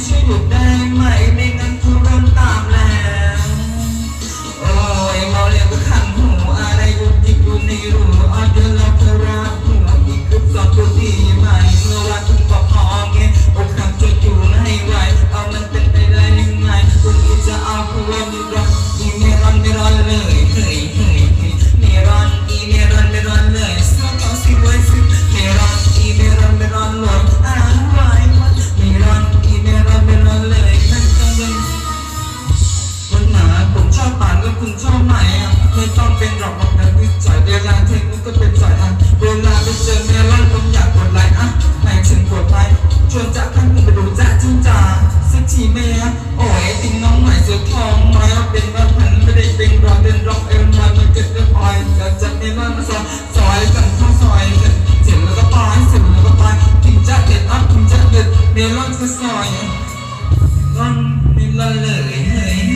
Chegou คุณชอบไหมอะไม่ต้องเป็นหรอกบอกนะวิจัยเวลาเทคนิคก็เป็นสายอะเวลาไปเจอเมียร่างผมอยากกดไลค์อะไหนฉันกดไปชวนจะขั้นหนึ่งไปดูจ้าจิ้งจ่าสักทีแม่โอ้ยติ้งน้องใหม่เสือทองน้อยเป็นว่าผันไม่ได้เป็นรอเป็นร็อกเอ็มมาเป็นเก็ตเอ็มออยอยากจะมีมากมาซอยซอยกันข้าวซอยกันเสร็จแล้วก็ไปเสร็จแล้วก็ไปถึงจะเด็ดอัพทิ้งจะเด็ดเมลอนจะซอยร้องมีละเลยเฮ้ย